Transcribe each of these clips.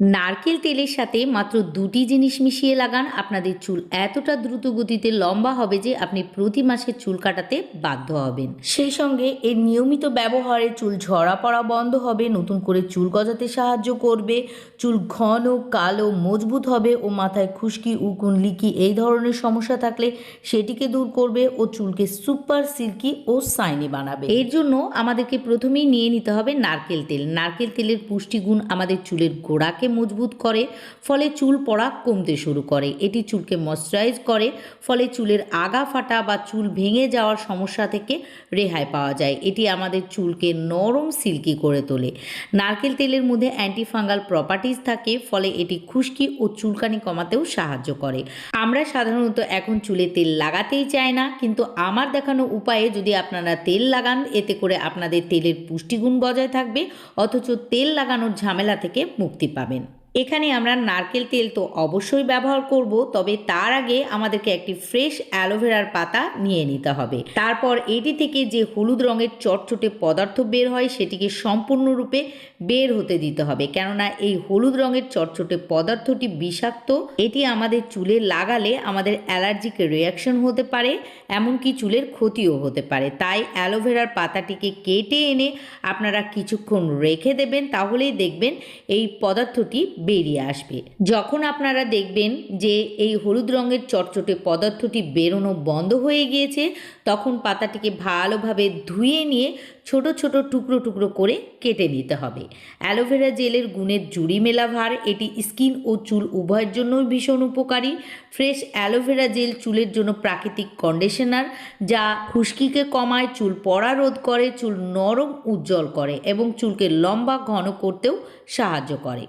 নারকেল তেলের সাথে মাত্র দুটি জিনিস মিশিয়ে লাগান। আপনাদের চুল এতটা দ্রুত গতিতে লম্বা হবে যে আপনি প্রতি মাসে চুল কাটাতে বাধ্য হবেন। সেই সঙ্গে এর নিয়মিত ব্যবহারে চুল ঝরা পড়া বন্ধ হবে নতুন করে চুল গজাতে সাহায্য করবে চুল ঘন কালো মজবুত হবে ও মাথায় খুশকি উকুন লিকি এই ধরনের সমস্যা থাকলে সেটিকে দূর করবে ও চুলকে সুপার সিল্কি ও সাইনি বানাবে। এর জন্য আমাদেরকে প্রথমেই নিয়ে নিতে হবে নারকেল তেল। নারকেল তেলের পুষ্টিগুণ আমাদের চুলের গোড়াকে মজবুত করে, ফলে চুল পড়া কমতে শুরু করে। এটি চুলকে ময়শ্চারাইজ করে, ফলে চুলের আগা ফাটা বা চুল ভেঙে যাওয়ার সমস্যা থেকে রেহাই পাওয়া যায়। এটি আমাদের চুলকে নরম, সিল্কি করে তোলে। নারকেল তেলের মধ্যে অ্যান্টিফাঙ্গাল প্রপার্টিজ থাকে, ফলে এটি খুশকি ও চুলকানি কমাতেও সাহায্য করে। আমরা সাধারণত এখন চুলে তেল লাগাতেই চাই না, কিন্তু আমার দেখানো উপায়ে যদি আপনারা তেল লাগান, এতে করে আপনাদের তেলের পুষ্টিগুণ বজায় থাকবে, অথচ তেল লাগানোর ঝামেলা থেকে মুক্তি পাবেন। এখানে আমরা নারকেল তেল তো অবশ্যই ব্যবহার করব, তবে তার আগে আমাদেরকে একটি ফ্রেশ অ্যালোভেরার পাতা নিয়ে নিতে হবে। তারপর এটি থেকে যে হলুদ রঙের চটচটে পদার্থ বের হয়, সেটিকে সম্পূর্ণরূপে বের হতে দিতে হবে। কেননা এই হলুদ রঙের চটচটে পদার্থটি বিষাক্ত, এটি আমাদের চুলে লাগালে আমাদের অ্যালার্জিক রিয়াকশন হতে পারে, এমনকি চুলের ক্ষতিও হতে পারে। তাই অ্যালোভেরার পাতাটিকে কেটে এনে আপনারা কিছুক্ষণ রেখে দেবেন, তাহলেই দেখবেন এই পদার্থটি বেরিয়ে আসবে। যখন আপনারা দেখবেন যে এই হলুদ রঙের চটচটে পদার্থটি বেরোনো বন্ধ হয়ে গিয়েছে, তখন পাতাটিকে ভালোভাবে ধুয়ে নিয়ে ছোট ছোট টুকরো টুকরো করে কেটে নিতে হবে। অ্যালোভেরা জেলের গুণের জুড়ি মেলা ভার, এটি স্কিন ও চুল উভয়ের জন্যই ভীষণ উপকারী। ফ্রেশ অ্যালোভেরা জেল চুলের জন্য প্রাকৃতিক কন্ডিশনার, যা খুশকিকে কমায়, চুল পড়া রোধ করে, চুল নরম উজ্জ্বল করে এবং চুলকে লম্বা ঘন করতেও সাহায্য করে।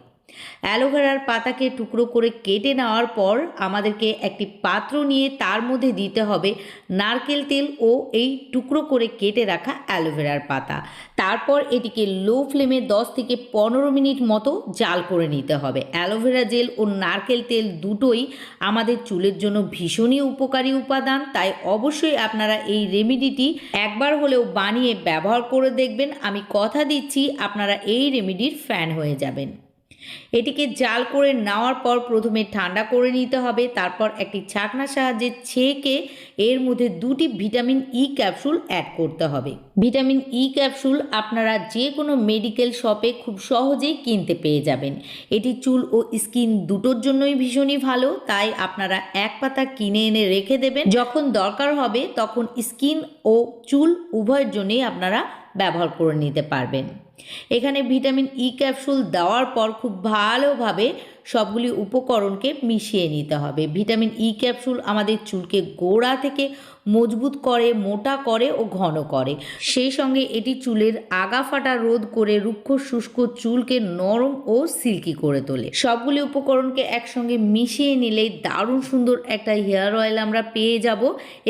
অ্যালোভেরার পাতাকে টুকরো করে কেটে নেওয়ার পর আমাদেরকে একটি পাত্র নিয়ে তার মধ্যে দিতে হবে নারকেল তেল ও এই টুকরো করে কেটে রাখা অ্যালোভেরার পাতা। তারপর এটিকে লো ফ্লেমে 10 থেকে পনেরো মিনিট মতো জাল করে নিতে হবে। অ্যালোভেরা জেল ও নারকেল তেল দুটোই আমাদের চুলের জন্য ভীষণই উপকারী উপাদান, তাই অবশ্যই আপনারা এই রেমিডিটি একবার হলেও বানিয়ে ব্যবহার করে দেখবেন। আমি কথা দিচ্ছি, আপনারা এই রেমিডির ফ্যান হয়ে যাবেন। এটিকে জাল করে নেওয়ার পর প্রথমে ঠান্ডা করে নিতে হবে। তারপর একটি ছাকনার সাহায্যে ছেঁকে এর মধ্যে দুটি ভিটামিন ই ক্যাপসুল অ্যাড করতে হবে। ভিটামিন ই ক্যাপসুল আপনারা যে কোনো মেডিকেল শপে খুব সহজেই কিনতে পেয়ে যাবেন। এটি চুল ও স্কিন দুটোর জন্যই ভীষণই ভালো, তাই আপনারা এক পাতা কিনে এনে রেখে দেবেন। যখন দরকার হবে, তখন স্কিন ও চুল উভয়ের জন্যই আপনারা ব্যবহার করে নিতে পারবেন। এখানে ভিটামিন ই ক্যাপসুল দেওয়ার পর খুব ভালোভাবে সবগুলি উপকরণকে মিশিয়ে নিতে হবে। ভিটামিন ই ক্যাপসুল আমাদের চুলকে গোড়া থেকে মজবুত করে, মোটা করে ও ঘন করে। সেই সঙ্গে এটি চুলের আগা ফাটা রোধ করে রুক্ষ শুষ্ক চুলকে নরম ও সিল্কি করে তোলে। সবগুলি উপকরণকে একসঙ্গে মিশিয়ে নিলেই দারুণ সুন্দর একটা হেয়ার অয়েল আমরা পেয়ে যাব।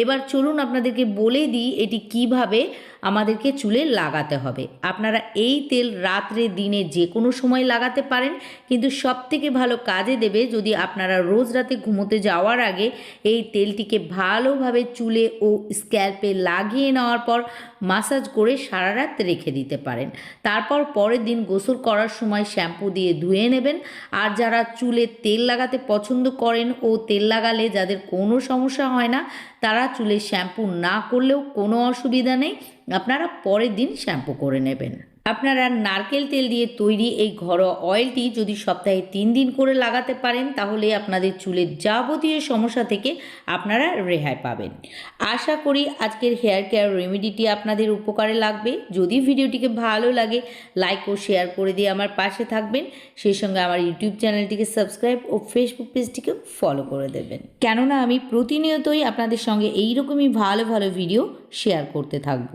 এবার চলুন আপনাদেরকে বলে দিই এটি কীভাবে আমাদেরকে চুলে লাগাতে হবে। আপনারা এই তেল রাত্রে, দিনে যে কোনো সময় লাগাতে পারেন, কিন্তু সব থেকে ভালো কাজে দেবে যদি আপনারা রোজ রাতে ঘুমোতে যাওয়ার আগে এই তেলটিকে ভালোভাবে চুলে ও স্ক্যাল্পে লাগিয়ে নেওয়ার পর মাসাজ করে সারা রাত রেখে দিতে পারেন। তারপর পরের দিন গোসল করার সময় শ্যাম্পু দিয়ে ধুয়ে নেবেন। আর যারা চুলে তেল লাগাতে পছন্দ করেন ও তেল লাগালে যাদের কোনো সমস্যা হয় না, তারা চুলে শ্যাম্পু না করলেও কোনো অসুবিধা নেই। আপনারা পরের দিন শ্যাম্পু করে নেবেন। আপনারা নারকেল তেল দিয়ে তৈরি এই ঘরোয়া অয়েলটি যদি সপ্তাহে তিন দিন করে লাগাতে পারেন, তাহলে আপনাদের চুলের যাবতীয় সমস্যা থেকে আপনারা রেহাই পাবেন। আশা করি আজকের হেয়ার কেয়ার রেমেডিটি আপনাদের উপকারে লাগবে। যদি ভিডিওটিকে ভালো লাগে লাইক ও শেয়ার করে দিয়ে আমার পাশে থাকবেন। সেই সঙ্গে আমার ইউটিউব চ্যানেলটিকে সাবস্ক্রাইব ও ফেসবুক পেজটিকে ফলো করে দেবেন। কেননা আমি প্রতিনিয়তই আপনাদের সঙ্গে এইরকমই ভালো ভালো ভিডিও শেয়ার করতে থাকব।